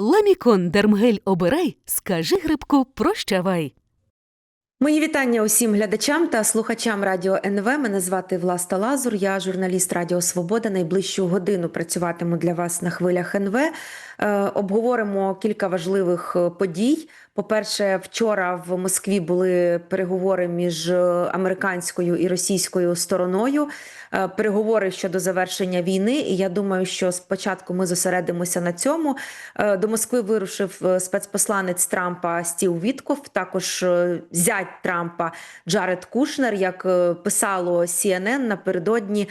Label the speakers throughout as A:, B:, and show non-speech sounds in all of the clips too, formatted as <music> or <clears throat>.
A: Ламікон Дермгель обирай, скажи грибку прощавай.
B: Мої вітання усім глядачам та слухачам Радіо НВ. Мене звати Власта Лазур. Я журналіст Радіо Свобода. Найближчу годину працюватиму для вас на хвилях НВ. Е, обговоримо кілька важливих е, подій. По-перше, вчора в Москві були переговори між е, американською і російською стороною. Е, Переговори щодо завершення війни. І я думаю, що спочатку ми зосередимося на цьому. Е, До Москви вирушив спецпосланець Трампа Стів Вітков, також зять Трампа Джаред Кушнер. Як писало CNN напередодні,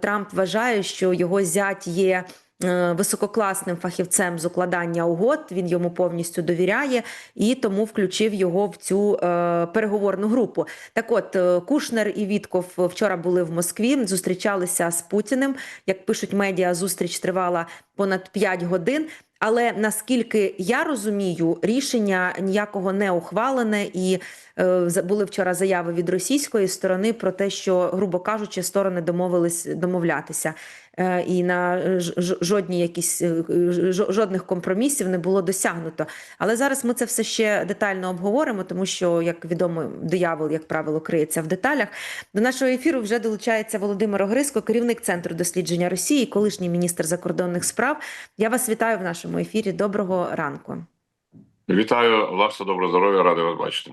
B: Трамп вважає, що його зять є. Е, Висококласним фахівцем з укладання угод він йому повністю довіряє і тому включив його в цю е, переговорну групу. Так, от е, Кушнер і Вітков вчора були в Москві, зустрічалися з Путіним. Як пишуть медіа, зустріч тривала понад 5 годин. Але наскільки я розумію, рішення ніякого не ухвалене, і е, були вчора заяви від російської сторони про те, що, грубо кажучи, сторони домовились домовлятися. Е, і на ж- жодні якісь е, жодних компромісів не було досягнуто. Але зараз ми це все ще детально обговоримо, тому що, як відомо, диявол, як правило, криється в деталях. До нашого ефіру вже долучається Володимир Огриско, керівник центру дослідження Росії, колишній міністр закордонних справ. Я вас вітаю в нашому ефірі. Доброго ранку.
C: Вітаю, Ларса, доброго здоров'я, радий вас бачити.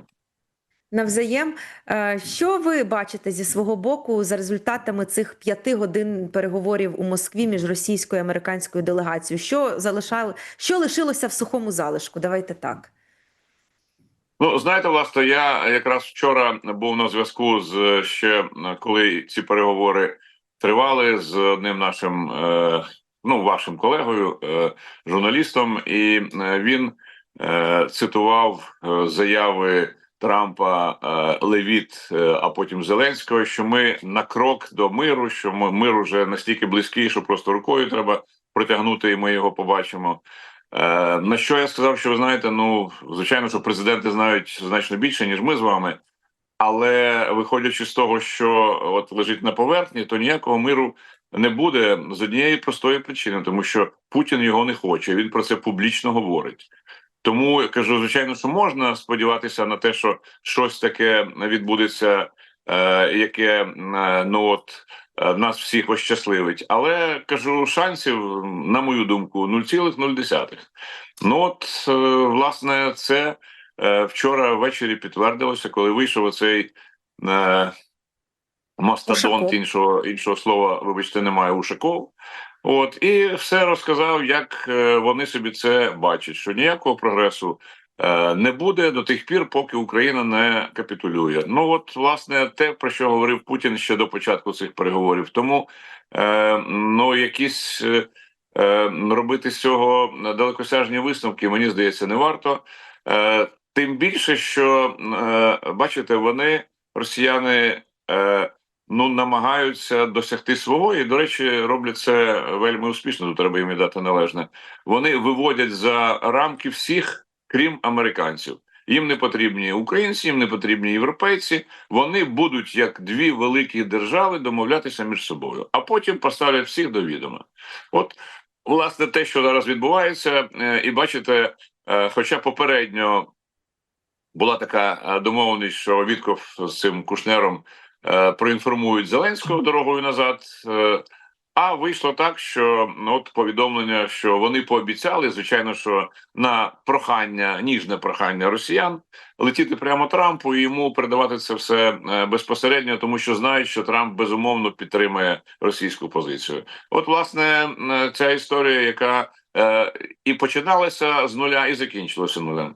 B: Навзаєм, Е, що ви бачите зі свого боку за результатами цих п'яти годин переговорів у Москві між російською і американською делегацією? Що залишали, що лишилося в сухому залишку? Давайте так.
C: Ну, знаєте, власне, я якраз вчора був на зв'язку з ще коли ці переговори тривали з одним нашим, е, ну, вашим колегою, е, журналістом, і він цитував заяви Трампа, е, Левіт, е, а потім Зеленського, що ми на крок до миру, що ми, мир уже настільки близький, що просто рукою треба протягнути, і ми його побачимо. Е, на що я сказав, що ви знаєте, ну звичайно, що президенти знають значно більше, ніж ми з вами. Але виходячи з того, що от лежить на поверхні, то ніякого миру не буде з однієї простої причини, тому що Путін його не хоче. Він про це публічно говорить. Тому я кажу, звичайно, що можна сподіватися на те, що щось таке відбудеться, е, яке е, ну от е, нас всіх ощасливить. Але кажу, шансів, на мою думку, 0,0. Ну от, е, власне, це е, вчора ввечері підтвердилося, коли вийшов оцей е, мастодонт іншого, іншого слова, вибачте, немає Ушаков. От і все розказав, як е, вони собі це бачать, що ніякого прогресу е, не буде до тих пір, поки Україна не капітулює. Ну от власне те, про що говорив Путін ще до початку цих переговорів. Тому е, ну якісь е, е, робити з цього далекосяжні висновки, мені здається, не варто. Е, тим більше, що е, бачите, вони росіяни. Е, ну намагаються досягти свого, і до речі, роблять це вельми успішно. Тут треба їм дати належне. Вони виводять за рамки всіх, крім американців. Їм не потрібні українці, їм не потрібні європейці. Вони будуть як дві великі держави домовлятися між собою, а потім поставлять всіх до відома. От власне те, що зараз відбувається, е, і бачите, е, хоча попередньо була така е, домовленість, що Вітков з цим кушнером проінформують Зеленського дорогою назад. е, А вийшло так, що ну, от повідомлення, що вони пообіцяли, звичайно, що на прохання, ніжне прохання росіян летіти прямо Трампу і йому передавати це все е, безпосередньо, тому що знають, що Трамп безумовно підтримує російську позицію. От, власне, е, ця історія, яка е, і починалася з нуля, і закінчилася нулем.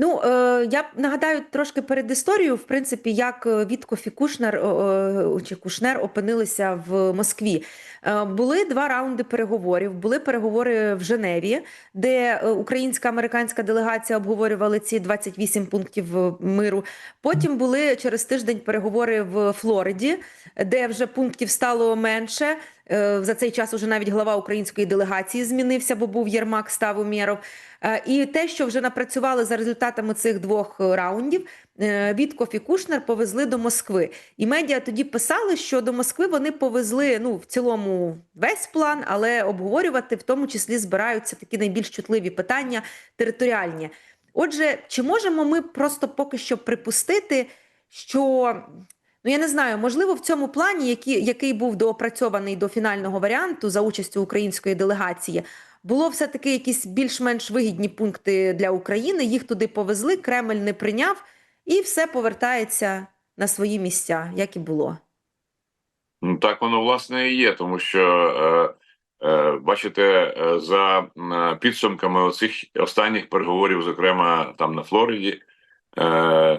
B: Ну е, я нагадаю трошки перед історією, в принципі, як е, Віткоф і Кушнер е, е, чи Кушнер опинилися в Москві. Е, Були два раунди переговорів. Були переговори в Женеві, де е, українська американська делегація обговорювали ці 28 пунктів е, миру. Потім були через тиждень переговори в Флориді, де вже пунктів стало менше. Е, За цей час уже навіть глава української делегації змінився, бо був Єрмак, став Умєров. Е, І те, що вже напрацювали за результатами цих двох е, раундів, Вітков і Кушнер повезли до Москви. І медіа тоді писали, що до Москви вони повезли ну в цілому весь план, але обговорювати в тому числі збираються такі найбільш чутливі питання територіальні. Отже, чи можемо ми просто поки що припустити, що ну я не знаю, можливо, в цьому плані, який, який був доопрацьований до фінального варіанту за участю української делегації, було все-таки якісь більш-менш вигідні пункти для України. Їх туди повезли, Кремль не прийняв, і все повертається на свої місця, як і було.
C: Ну, так воно власне і є, тому що е, е, бачите, е, за підсумками оцих останніх переговорів, зокрема там на Флориді,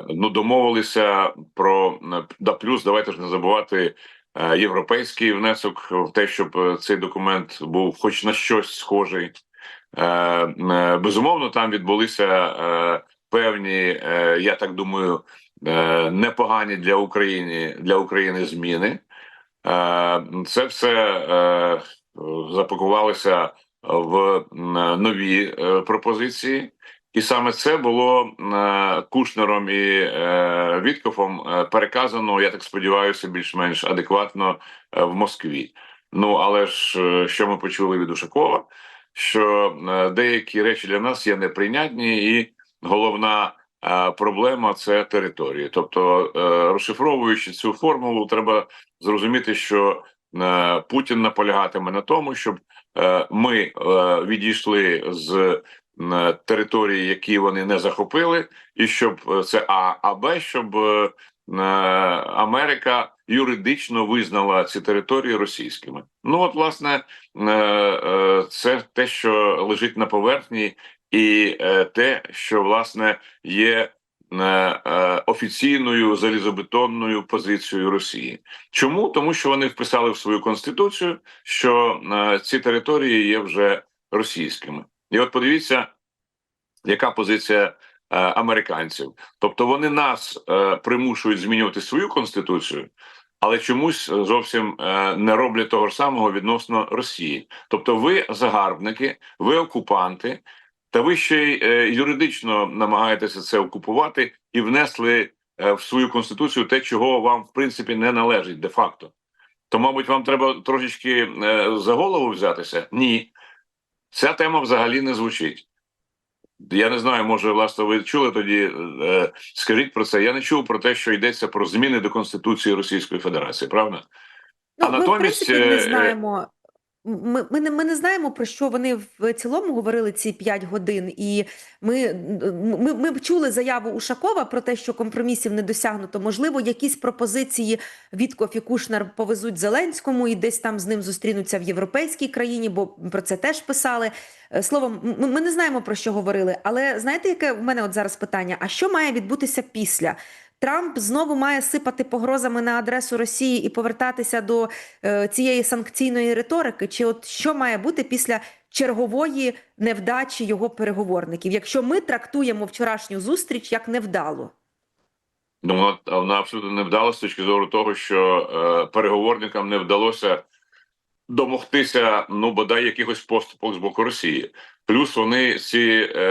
C: ну домовилися про е, да плюс. Давайте ж не забувати е, європейський внесок в те, щоб е, цей документ був хоч на щось схожий. Е, е, безумовно, там відбулися е, певні, е, я так думаю, е, непогані для України для України зміни. Е, Це все е, запакувалося в нові е, пропозиції, і саме це було е, Кушнером і е, Віткофом е, переказано, я так сподіваюся, більш-менш адекватно в Москві. Ну але ж що ми почули від Ушакова, що деякі речі для нас є неприйнятні, і головна проблема це території. Тобто, розшифровуючи цю формулу, треба зрозуміти, що Путін наполягатиме на тому, щоб ми відійшли з території, які вони не захопили, і щоб е, це А, а Б, щоб е, е, Америка юридично визнала ці території російськими. Ну от, власне, е, е, це те, що лежить на поверхні, і е, те, що власне є е, е, офіційною залізобетонною позицією Росії. Чому? Тому що вони вписали в свою конституцію, що е, ці території є вже російськими. І от подивіться, яка позиція е, американців. Тобто вони нас е, примушують змінювати свою конституцію, але чомусь зовсім е, не роблять того ж самого відносно Росії. Тобто, ви загарбники, ви окупанти, та ви ще й е, юридично намагаєтеся це окупувати і внесли е, в свою конституцію те, чого вам в принципі не належить де-факто. То, мабуть, вам треба трошечки е, за голову взятися? Ні, ця тема взагалі не звучить. Я не знаю, може, власне, ви чули тоді. Е, скажіть про це. Я не чув про те, що йдеться про зміни до Конституції Російської Федерації, правда?
B: Ну,
C: А
B: ми, в
C: натомість,
B: принципі, не
C: е,
B: знаємо. Ми, ми, не, ми не знаємо, про що вони в цілому говорили ці 5 годин, і ми, ми, ми чули заяву Ушакова про те, що компромісів не досягнуто. Можливо, якісь пропозиції Вітков і Кушнер повезуть Зеленському і десь там з ним зустрінуться в європейській країні, бо про це теж писали. Е, Словом, ми, ми не знаємо про що говорили. Але знаєте, яке в мене от зараз питання? А що має відбутися після? Трамп знову має сипати погрозами на адресу Росії і повертатися до е, цієї санкційної риторики? Чи от що має бути після чергової невдачі його переговорників, якщо ми трактуємо вчорашню зустріч як невдалу?
C: Ну, вона, абсолютно не вдала з точки зору того, що е, переговорникам не вдалося домогтися, ну бодай якихось поступок з боку Росії. Плюс вони ці е,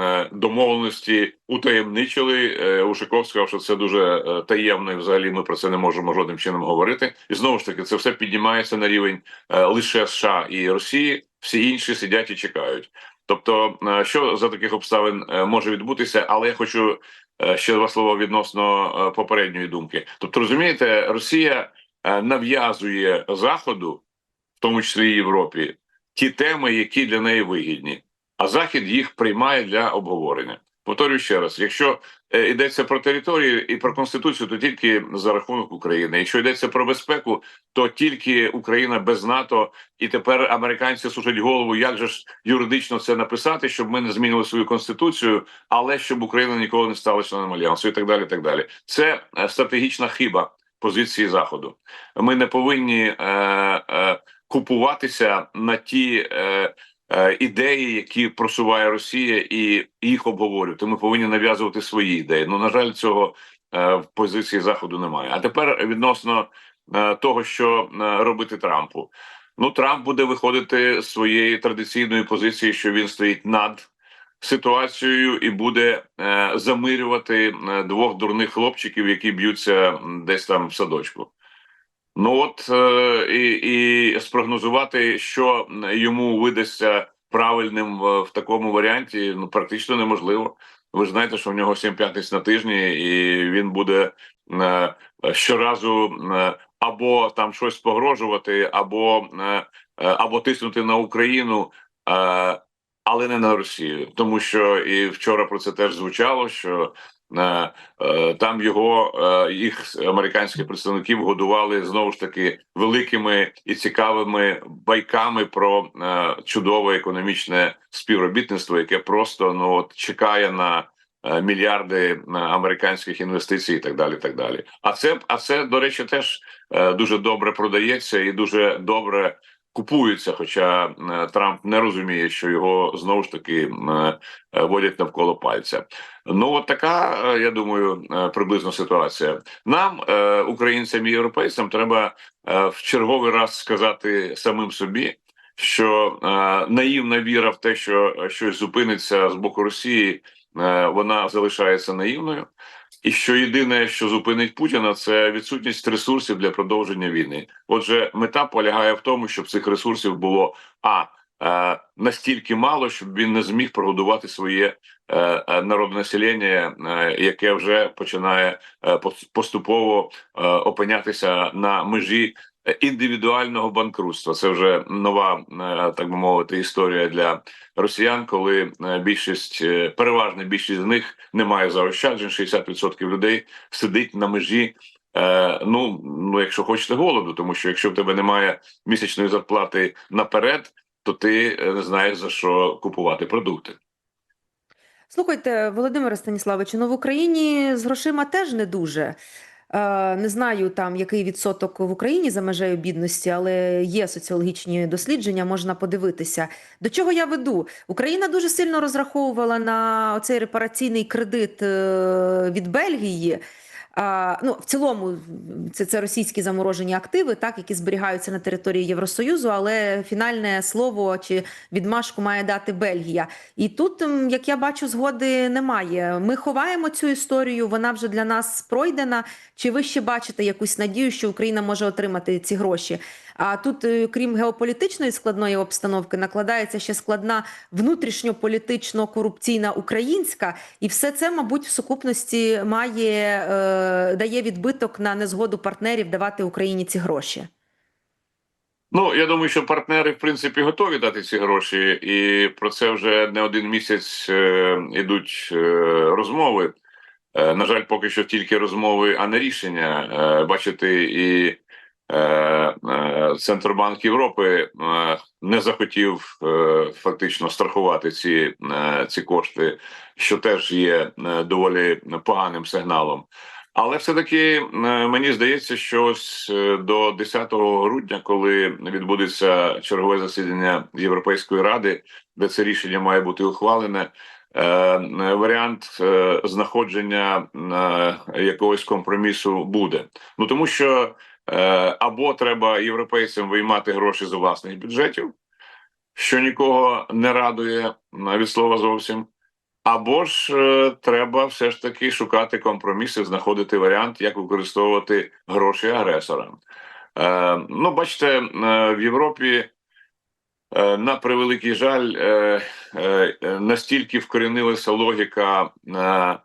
C: е, домовленості утаємничили. Е, сказав, що це дуже е, таємно, і взагалі ми про це не можемо жодним чином говорити. І знову ж таки, це все піднімається на рівень е, лише США і Росії. Всі інші сидять і чекають. Тобто, е, що за таких обставин е, може відбутися, але я хочу е, ще два слова відносно е, попередньої думки. Тобто, розумієте, Росія е, нав'язує Заходу, в тому числі і Європі, ті теми, які для неї вигідні, а Захід їх приймає для обговорення. Повторюю ще раз: якщо е, йдеться про територію і про конституцію, то тільки за рахунок України. Якщо йдеться про безпеку, то тільки Україна без НАТО, і тепер американці сушать голову, як же ж юридично це написати, щоб ми не змінили свою конституцію, але щоб Україна ніколи не стала членом альянсу, і так далі. І так далі. Це е, стратегічна хиба позиції заходу. Ми не повинні е, е, купуватися на ті. Е, е, Ідеї, які просуває Росія, і їх обговорювати. Ми повинні нав'язувати свої ідеї. Ну на жаль, цього е, в позиції заходу немає. А тепер відносно е, того, що е, робити Трампу. Ну, Трамп буде виходити з своєї традиційної позиції, що він стоїть над ситуацією і буде е, замирювати е, двох дурних хлопчиків, які б'ються десь там в садочку. Ну от е, і, і спрогнозувати, що йому видасться правильним в, в такому варіанті, ну практично неможливо. Ви ж знаєте, що в нього сім п'ятниць на тижні, і він буде е, щоразу е, або там щось погрожувати, або, е, е, або тиснути на Україну. Е, але не на Росію, тому що і вчора про це теж звучало. Що е, е, там його е, їх американських представників годували знову ж таки великими і цікавими байками про е, чудове економічне співробітництво, яке просто ну от чекає на е, мільярди е, американських інвестицій, і так далі. Так далі. А це а це до речі, теж е, дуже добре продається і дуже добре купуються. Хоча е, Трамп не розуміє, що його знову ж таки е, е, водять навколо пальця. Ну от така, я думаю, приблизно ситуація. Нам, українцям і європейцям, треба в черговий раз сказати самим собі. Що е, наївна віра в те, що щось зупиниться з боку Росії, е, вона залишається наївною, і що єдине, що зупинить Путіна, це відсутність ресурсів для продовження війни. Отже, мета полягає в тому, щоб цих ресурсів було а е, настільки мало, щоб він не зміг прогодувати своє е, е, народне населення, е, яке вже починає е, поступово е, опинятися на межі індивідуального банкрутства. Це вже нова, е, так би мовити, історія для росіян, коли е, більшість е, переважна більшість з них не має заощаджень. 60% людей сидить на межі. Ну, ну, якщо хочете голоду, тому що якщо в тебе немає місячної зарплати наперед, то ти не знаєш за що купувати продукти.
B: Слухайте, Володимире Станіславовичу, ну в Україні з грошима теж не дуже. Е, Не знаю там який відсоток в Україні за межею бідності, але є соціологічні дослідження, можна подивитися. До чого я веду? Україна дуже сильно розраховувала на оцей репараційний кредит е, від Бельгії. Ну, в цілому, це, це російські заморожені активи, так, які зберігаються на території Євросоюзу, але фінальне слово чи відмашку має дати Бельгія. І тут, як я бачу, згоди немає. Ми ховаємо цю історію, вона вже для нас пройдена. Чи ви ще бачите якусь надію, що Україна може отримати ці гроші? А тут, е, крім геополітичної складної обстановки, накладається ще складна внутрішньополітично-корупційна українська, і все це, мабуть, в сукупності має е, дає відбиток на незгоду партнерів давати Україні ці гроші.
C: Ну я думаю, що партнери в принципі готові дати ці гроші, і про це вже не один місяць е, ідуть е, розмови. Е, на жаль, поки що тільки розмови, а не рішення. Е, бачите, і е, е, Центробанк Європи е, не захотів фактично страхувати ці, ці кошти, що теж є доволі поганим сигналом. Але все-таки е, мені здається, що ось до 10 грудня, коли відбудеться чергове засідання Європейської ради, де це рішення має бути ухвалене, варіант знаходження якогось компромісу буде. Ну тому що або треба європейцям виймати гроші з власних бюджетів, що нікого не радує е, від слова зовсім. Або ж е, треба все ж таки шукати компроміси, знаходити варіант, як використовувати гроші агресора. Е, ну, бачите, е, в Європі, е, на превеликий жаль, е, е, настільки вкорінилася логіка е, е,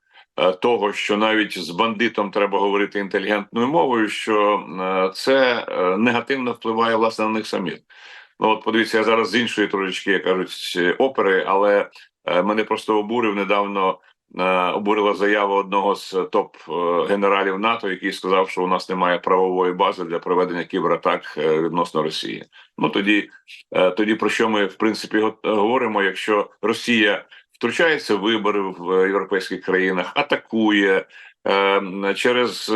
C: того, що навіть з бандитом треба говорити інтелігентною мовою, що е, це е, негативно впливає власне на них самих. Ну, от подивіться, я зараз з іншої трошечки, як кажуть, опери, але Е, Мене просто обурив недавно. е, Обурила заява одного з топ е, генералів НАТО, який сказав, що у нас немає правової бази для проведення кібератак е, відносно Росії. Ну тоді, е, тоді про що ми в принципі го- говоримо? Якщо Росія втручається в вибори в е, європейських країнах, атакує е, через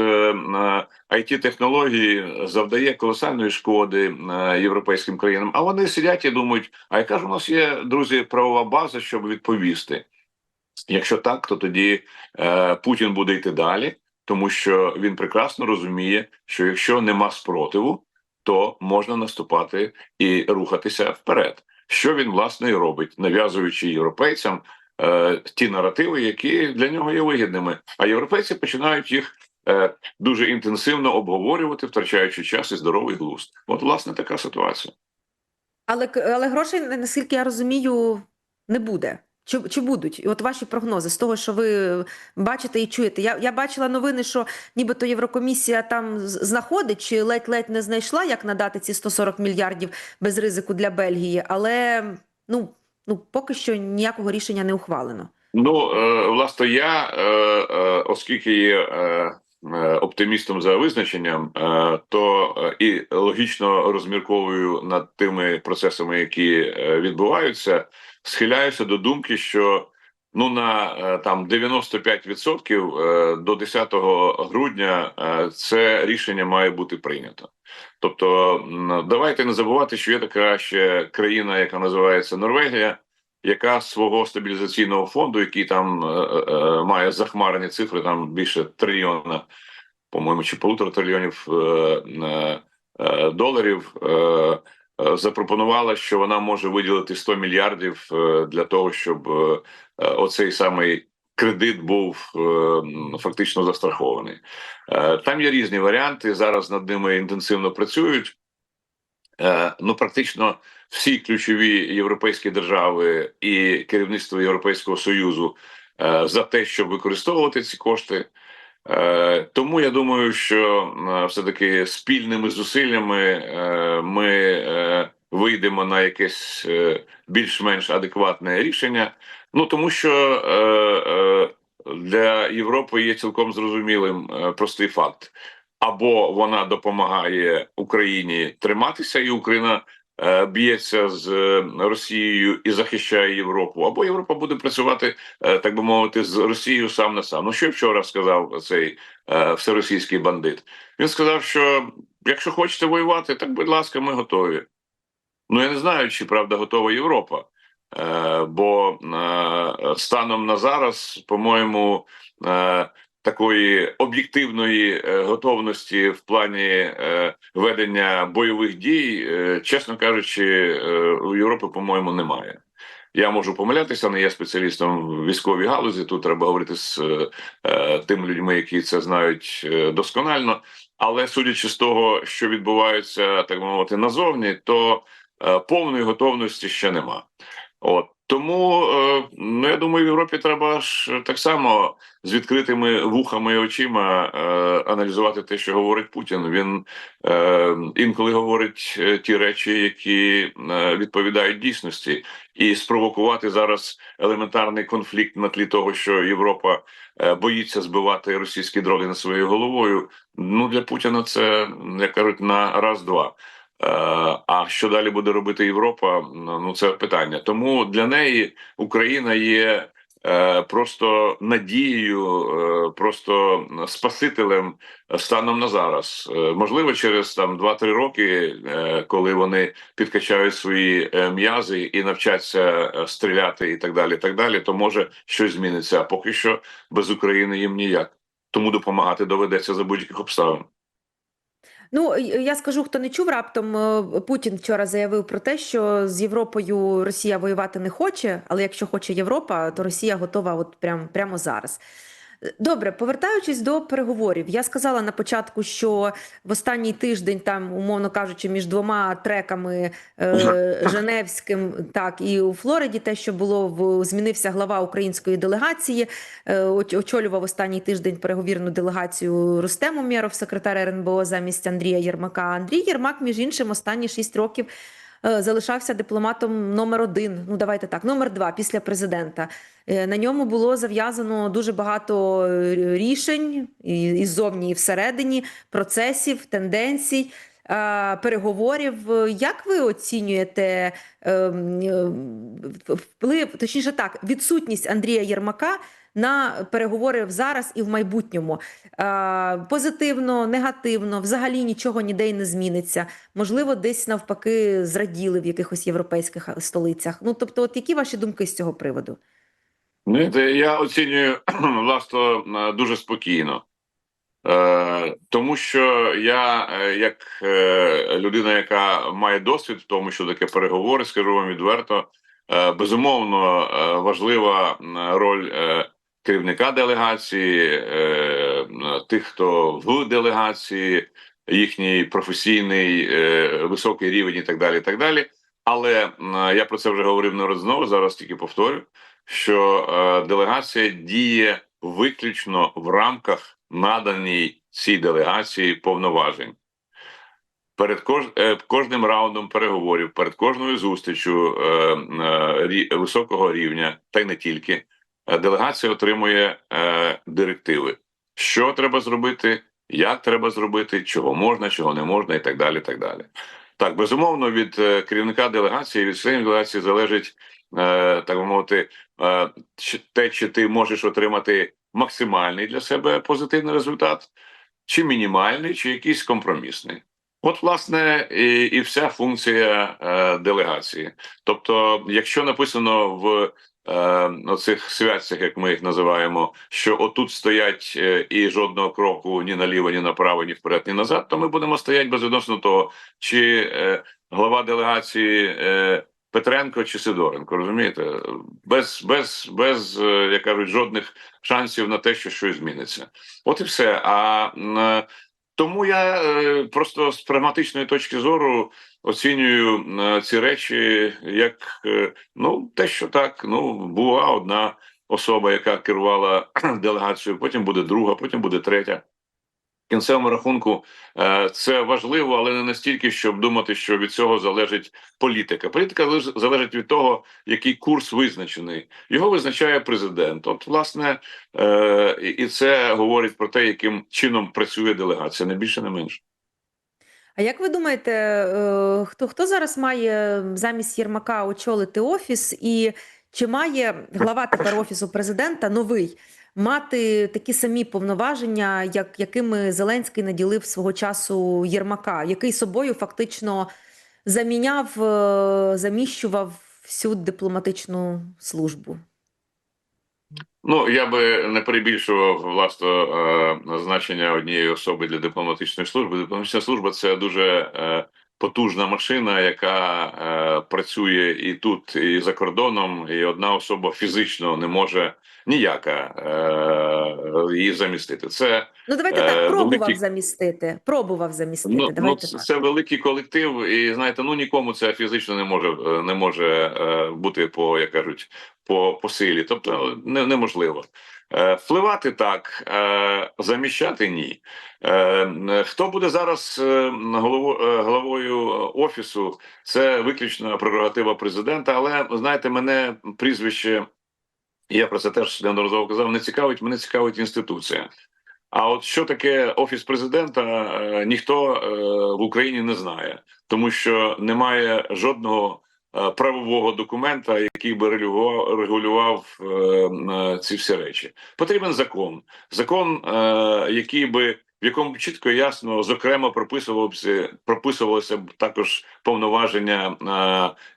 C: it технології завдає колосальної шкоди е, європейським країнам. А вони сидять і думають: а яка ж у нас є друзі правова база, щоб відповісти? Якщо так, то тоді е, Путін буде йти далі, тому що він прекрасно розуміє, що якщо нема спротиву, то можна наступати і рухатися вперед. Що він власне і робить, нав'язуючи європейцям е, ті наративи, які для нього є вигідними. А європейці починають їх е, дуже інтенсивно обговорювати, втрачаючи час і здоровий глузд. От, власне, така ситуація.
B: Але, але грошей, наскільки я розумію, не буде. Чи, чи будуть? І от ваші прогнози з того, що ви бачите і чуєте. Я, я бачила новини, що нібито Єврокомісія там знаходить чи ледь-ледь не знайшла, як надати ці 140 мільярдів без ризику для Бельгії, але ну, ну поки що ніякого рішення не ухвалено.
C: Ну, е, власне, я, е, е, оскільки є е, е, оптимістом за визначенням, е, то е, і логічно розмірковую над тими процесами, які відбуваються, схиляюся до думки, що ну на е, там 95% е, до 10 грудня е, це рішення має бути прийнято. Тобто, давайте не забувати, що є така ще країна, яка називається Норвегія яка свого стабілізаційного фонду, який там має захмарені цифри, там більше трильйона, по-моєму, чи полутора трильйонів доларів, запропонувала, що вона може виділити 100 мільярдів е, для того, щоб е, е, оцей самий кредит був е, фактично застрахований. Е, там є різні варіанти. Зараз над ними інтенсивно працюють. Е, ну, практично всі ключові європейські держави і керівництво Європейського союзу е, за те, щоб використовувати ці кошти. Е, Тому я думаю, що е, все-таки спільними зусиллями е, ми вийдемо на якесь більш-менш адекватне рішення. Ну тому що для Європи є цілком зрозумілим простий факт: або вона допомагає Україні триматися, і Україна б'ється з е, Росією і захищає Європу, або Європа буде працювати, е, так би мовити, з Росією сам на сам. Ну що вчора сказав цей е, всеросійський бандит? Він сказав, що якщо хочете воювати, так будь ласка, ми готові. Ну я не знаю, чи правда готова Європа. Е, бо е, станом на зараз, по-моєму, е, такої об'єктивної е, готовності в плані е, ведення бойових дій, е, чесно кажучи, у Європи, по-моєму, немає. Я можу помилятися, не є спеціалістом в військовій галузі. Тут треба говорити з тими людьми, які це знають досконально. Але судячи з того, що відбувається, так мовити, назовні, то повної готовності ще нема. От тому е, ну я думаю, в Європі треба ж так само з відкритими вухами і очима е, аналізувати те, що говорить Путін. Він е, інколи говорить ті речі, які відповідають дійсності, і спровокувати зараз елементарний конфлікт на тлі того, що Європа боїться збивати російські дрони над своєю головою. Ну для Путіна це як кажуть на раз-два. Е, А що далі буде робити Європа? Ну це питання. Тому для неї Україна є е, просто надією, е, просто спасителем станом на зараз. Можливо, через там 2-3 роки, коли вони підкачають свої м'язи і навчаться стріляти, і так далі. і Так далі, то може щось зміниться. А поки що без України їм ніяк. Тому допомагати доведеться за будь-яких обставин.
B: Ну, я скажу, хто не чув, раптом е, Путін вчора заявив про те, що з Європою Росія воювати не хоче, але якщо хоче Європа, то Росія готова от прям, прямо зараз. Добре, повертаючись до переговорів, я сказала на початку, що в останній тиждень, там, умовно кажучи, між двома треками е, Женевським, так і у Флориді, те, що було в змінився глава української делегації, е, очолював останній тиждень переговірну делегацію Рустем Умєров, секретар РНБО замість Андрія Єрмака. Андрій Єрмак, між іншим, останні шість років. Е, Залишався дипломатом номер один, ну давайте так, номер два після президента. Е, На ньому було зав'язано дуже багато е, рішень і ззовні, і всередині, процесів, тенденцій, переговорів. Як ви оцінюєте ем, вплив, точніше так, відсутність Андрія Єрмака на переговори зараз і в майбутньому? Е, Позитивно, негативно, взагалі нічого ніде й не зміниться. Можливо, десь навпаки зраділи в якихось європейських столицях. Ну тобто, от які ваші думки з цього приводу?
C: Я оцінюю <clears throat> власне е, дуже спокійно. Е, тому що я, е, як е, людина, яка має досвід в тому, що таке переговори, скажу вам відверто, е, безумовно е, важлива роль е, керівника делегації, е, тих, хто в делегації, їхній професійний е, високий рівень і так далі. І так далі. Але я про це вже говорив неодноразово, зараз тільки повторю, що е, делегація діє виключно в рамках наданій цій делегації повноважень. Перед кож, е, кожним раундом переговорів, перед кожною зустрічю е, е, високого рівня, та й не тільки, е, делегація отримує е, директиви, що треба зробити, як треба зробити, чого можна, чого не можна, і так далі. Так далі. Так, безумовно, від е, керівника делегації, від членів делегації залежить е, так би мовити, е, те, чи ти можеш отримати максимальний для себе позитивний результат, чи мінімальний, чи якийсь компромісний. От, власне, і, і вся функція е, делегації. Тобто, якщо написано в е, оцих святцях, як ми їх називаємо, що отут стоять е, і жодного кроку ні наліво, ні направо, ні вперед, ні назад, то ми будемо стояти безвідносно того, чи е, глава делегації е, Петренко чи Сидоренко, розумієте? Без, без, без, е, як кажуть, жодних шансів на те, що щось зміниться. От і все. А е, тому я е, просто з прагматичної точки зору оцінюю е, ці речі як е, ну те, що так, ну була одна особа, яка керувала <clears throat> делегацією, потім буде друга, потім буде третя. В кінцевому рахунку е, це важливо, але не настільки, щоб думати, що від цього залежить політика. Політика залежить від того, який курс визначений. Його визначає президент. От, власне, і це говорить про те, яким чином працює делегація, не більше, не менше.
B: А як ви думаєте, е, хто, хто зараз має замість Єрмака очолити офіс, і чи має глава тепер офісу президента новий мати такі самі повноваження, як якими Зеленський наділив свого часу Єрмака, який собою фактично заміняв, е, заміщував всю дипломатичну службу?
C: Ну я би не перебільшував власне е, значення однієї особи для дипломатичної служби. Дипломатична служба це дуже е, потужна машина, яка е, працює і тут, і за кордоном, і одна особа фізично не може ніяка е, її замістити. Це
B: Ну давайте
C: Е,
B: так, пробував
C: великі-
B: замістити. Пробував замістити.
C: Ну, ну
B: давайте
C: це,
B: так.
C: це великий колектив, і знаєте, ну нікому це фізично не може е, не може е, бути по як кажуть по, по силі. Тобто не, неможливо. Е, впливати так, е, заміщати ні. Е, хто буде зараз голово, головою офісу? Це виключно прерогатива президента. Але знаєте, мене прізвище, я про це теж неодноразово казав, не цікавить. Мене цікавить інституція. А от що таке офіс президента, ніхто в Україні не знає, тому що немає жодного правового документа, який би регулював, е, е, ці всі речі. Потрібен закон, закон, е, який би в якому чітко ясно, зокрема, прописувалося прописувалося б також повноваження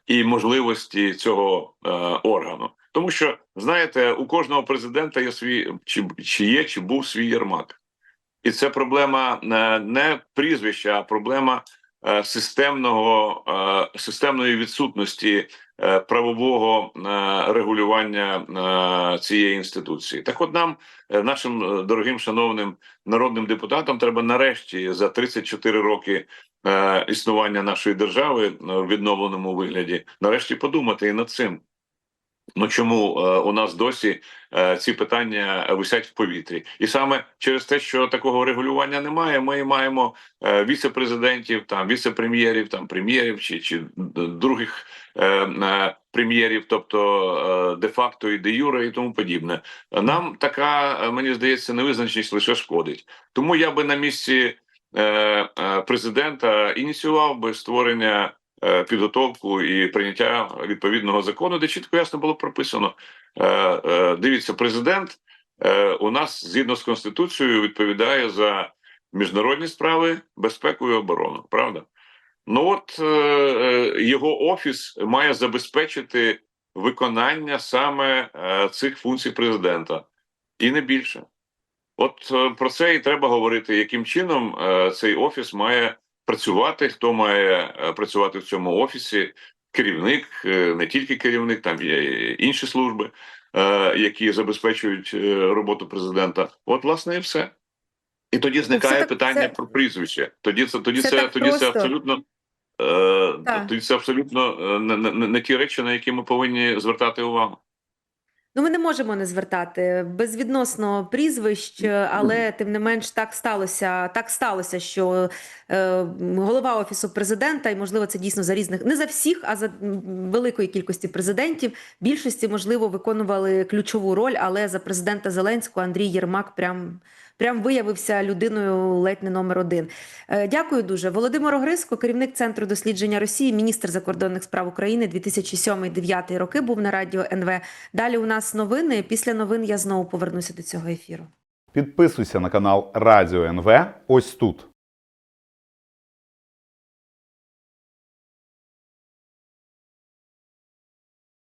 C: е, і можливості цього е, органу. Тому що знаєте, у кожного президента є свій чи, чи є, чи був свій Єрмак, і це проблема е, не прізвища, а проблема е, системного е, системної відсутності е, правового е, регулювання е, цієї інституції. Так, от нам, е, нашим е, дорогим шановним народним депутатам, треба нарешті за 34 роки. е, Існування нашої держави е, в відновленому вигляді нарешті подумати і над цим. Ну чому е, у нас досі е, ці питання висять в повітрі, і саме через те, що такого регулювання немає, ми маємо е, віце-президентів, там віце-прем'єрів, там прем'єрів чи, чи других прем'єрів, тобто де-факто і де юре, і тому подібне. Нам така мені здається невизначеність лише шкодить. Тому я би на місці президента ініціював би створення підготовку і прийняття відповідного закону, де чітко ясно було прописано. Е, е, Дивіться, президент е, у нас згідно з конституцією відповідає за міжнародні справи, безпеку і оборону. Правда? Ну от е, е, його офіс має забезпечити виконання саме е, цих функцій президента, і не більше. От е, про це і треба говорити, яким чином е, цей офіс має працювати, хто має е, працювати в цьому офісі, керівник, е, не тільки керівник, там є інші служби, е, які забезпечують роботу президента. От, власне, і все. І тоді зникає
B: так-
C: питання
B: це-
C: про прізвище. Тоді це тоді
B: Це
C: це, тоді це абсолютно. Е, тоді це абсолютно не, не- не ті речі, на які ми повинні звертати увагу.
B: Ну, ми не можемо не звертати безвідносно прізвищ, але тим не менш так сталося. Так сталося, що е, голова офісу президента, і можливо, це дійсно за різних не за всіх, а за великої кількості президентів. Більшості можливо виконували ключову роль, але за президента Зеленського Андрій Єрмак прям. Прям виявився людиною ледь не номер один. Е, Дякую дуже. Володимир Огриско, керівник центру дослідження Росії, міністр закордонних справ України 2007-2009 роки. Був на радіо НВ. Далі у нас новини. Після новин я знову повернуся до цього ефіру.
D: Підписуйся на канал Радіо НВ ось тут.